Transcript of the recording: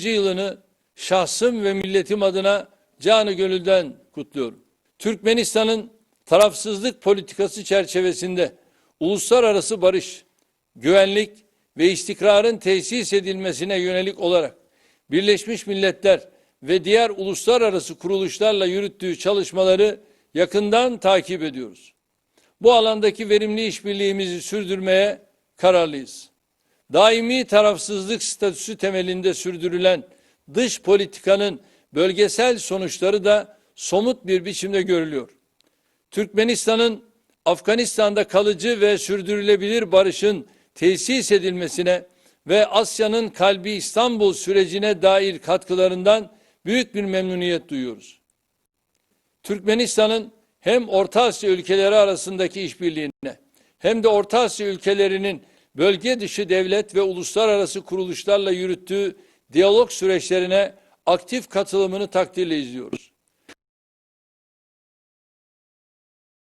yılını şahsım ve milletim adına canı gönülden kutluyorum. Türkmenistan'ın tarafsızlık politikası çerçevesinde uluslararası barış, güvenlik ve istikrarın tesis edilmesine yönelik olarak Birleşmiş Milletler ve diğer uluslararası kuruluşlarla yürüttüğü çalışmaları yakından takip ediyoruz. Bu alandaki verimli işbirliğimizi sürdürmeye kararlıyız. Daimi tarafsızlık statüsü temelinde sürdürülen dış politikanın bölgesel sonuçları da somut bir biçimde görülüyor. Türkmenistan'ın Afganistan'da kalıcı ve sürdürülebilir barışın tesis edilmesine ve Asya'nın kalbi İstanbul sürecine dair katkılarından büyük bir memnuniyet duyuyoruz. Türkmenistan'ın hem Orta Asya ülkeleri arasındaki işbirliğine hem de Orta Asya ülkelerinin bölge dışı devlet ve uluslararası kuruluşlarla yürüttüğü diyalog süreçlerine aktif katılımını takdirle izliyoruz.